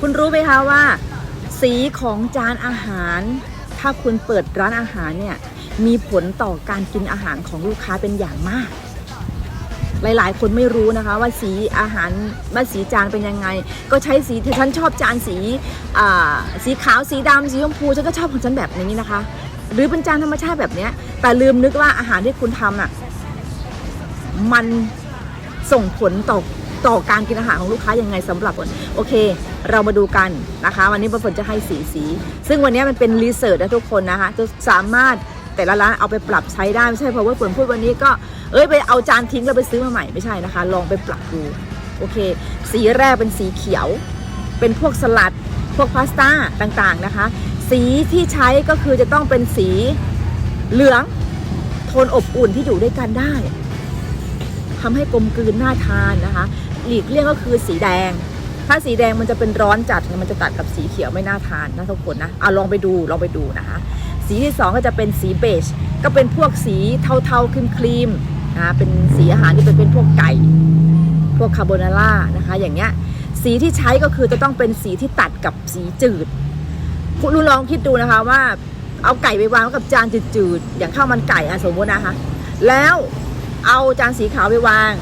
คุณรู้ไหมคะว่า สีของจานอาหาร ถ้าคุณเปิดร้านอาหารเนี่ยมีผลต่อการกินอาหารของลูกค้าเป็นอย่างมาก หลายๆ คนไม่รู้นะคะว่าสีอาหารว่าสีจานเป็นยังไง ก็ใช้สีฉันชอบจานสีสีขาวสีดำสีชมพูฉันก็ชอบของฉันแบบนี้นะคะ หรือเป็นจานธรรมชาติแบบนี้แต่ลืมนึกว่าอาหารที่คุณทำอะมันส่งผลต่อ ต่อการกินอาหารของลูกค้ายังไงสำหรับคนโอเค เรามาดูกันนะคะ วันนี้ฝนจะให้สีสี ซึ่งวันนี้มันเป็นรีเสิร์ชนะทุกคนนะคะจะสามารถแต่ละร้านเอาไปปรับใช้ได้ไม่ใช่เพราะว่าฝนพูดวันนี้ก็เอ้ยไปเอาจานทิ้งแล้วไปซื้อมาใหม่ไม่ใช่นะคะ ลองไปปรับดูโอเค สีแรกเป็นสีเขียว เป็นพวกสลัด พวกพาสต้าต่างๆนะคะ สีที่ใช้ก็คือจะต้องเป็นสีเหลืองโทนอบอุ่นที่อยู่ด้วยกันได้ทำให้กลมกลืนน่าทานนะคะ หลีกเลี่ยงก็คือสีแดง ถ้าสีแดงมันจะเป็นร้อนจัดมันจะตัดกับสีเขียวไม่น่าทานนะทุกคนนะเอาลองไปดูลองไปดูนะคะสีที่สองก็จะเป็นสีเบจก็เป็นพวกสีเทาๆครีมครีมๆนะคะเป็นสีอาหารที่เป็นเป็นพวกไก่ พวกคาโบนาร่านะคะอย่างเงี้ยสีที่ใช้ก็คือจะต้องเป็นสีที่ตัดกับสีจืดคุณลองคิดดูนะคะว่าเอาไก่ไปวางกับจานจืดๆอย่างข้าวมันไก่อะสมมตินะคะแล้วเอาจานสีขาวไปวาง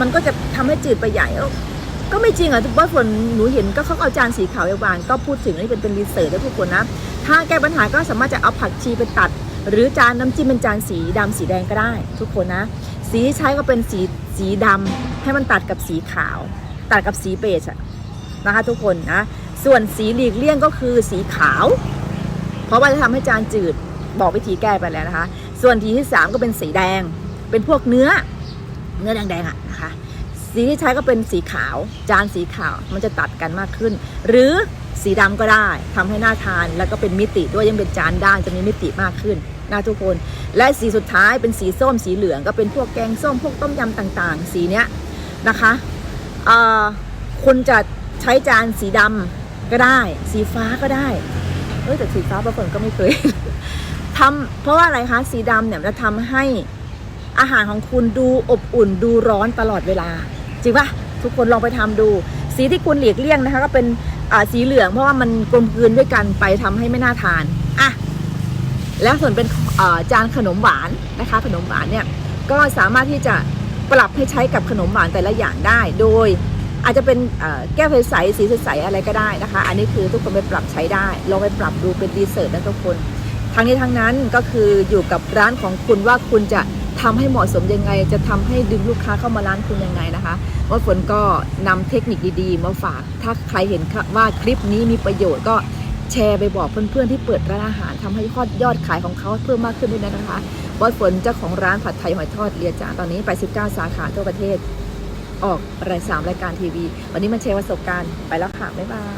มันก็จะทำให้จืดไปใหญ่ก็ไม่จริงอะทุกว่าฝนหนูเห็นก็เขาเอาจานสีขาวไปวางก็พูดถึงนี่เป็นเป็นรีเสิร์ชด้วยทุกคนนะ ถ้าแก้ปัญหาก็สามารถจะเอาผักชีไปตัด หรือจานน้ำจิ้มเป็นจานสีดำสีแดงก็ได้ ทุกคนนะ สีใช้ก็เป็นสีสีดำให้มันตัดกับสีขาว ตัดกับสีเบจอะนะคะทุกคนนะ ส่วนสีหลีกเลี่ยงก็คือสีขาว เพราะว่าจะทำให้จานจืดบอกวิธีแก้ไปแล้วนะคะ ส่วนทีที่ 3 ก็เป็นสีแดง เป็นพวกเนื้อ เนื้อแดงๆอะนะคะสีที่ใช้ก็เป็นสีขาว จานสีขาวมันจะตัดกันมากขึ้น หรือสีดำก็ได้ทำให้น่าทานแล้วก็เป็นมิติด้วยยังเป็นจานด้านจะมีมิติมากขึ้นนะทุกคน และสีสุดท้ายเป็นสีส้มสีเหลืองก็เป็นพวกแกงส้มพวกต้มยำต่างๆ สีเนี้ยนะคะคุณจะใช้จานสีดำก็ได้ สีฟ้าก็ได้เออแต่สีฟ้าบางคนก็ไม่เคยทำเพราะว่าอะไรคะสีดำเนี่ยจะทำให้ อาหารของคุณดูอบอุ่นดูร้อนตลอดเวลา จริงปะทุกคนลองไปทำดู สีที่คุณหลีกเลี่ยงนะคะ ก็เป็นสีเหลืองเพราะว่ามันกลมกลืนด้วยกันไปทำให้ไม่น่าทานอะแล้วส่วนเป็นจานขนมหวานนะคะ ขนมหวานเนี่ยก็สามารถที่จะปรับให้ใช้กับขนมหวานแต่ละอย่างได้ โดยอาจจะเป็นแก้วใสๆสีใสๆอะไรก็ได้นะคะ อันนี้คือทุกคนไปปรับใช้ได้ลองไปปรับดูเป็นรีเสิร์นะทุกคน ทั้งนี้ทั้งนั้นก็คืออยู่กับร้านของคุณว่าคุณจะ ทำให้เหมาะสมยังไง จะทำให้ดึงลูกค้าเข้ามาร้านคุณยังไงนะคะว่าฝนก็นำเทคนิคดีๆ มาฝาก ถ้าใครเห็นว่าคลิปนี้มีประโยชน์ก็แชร์ไปบอกเพื่อนๆที่เปิดร้านอาหารทำให้ยอดยอดขายของเขาเพิ่มมากขึ้นด้วยนะคะว่าฝนเจ้าของร้านผัดไทยหอยทอดเรียจานตอนนี้ไป19สาขาทั่วประเทศ ออกรายสามรายการทีวี วันนี้มาแชร์ประสบการณ์ไปแล้วค่ะ บ๊ายบาย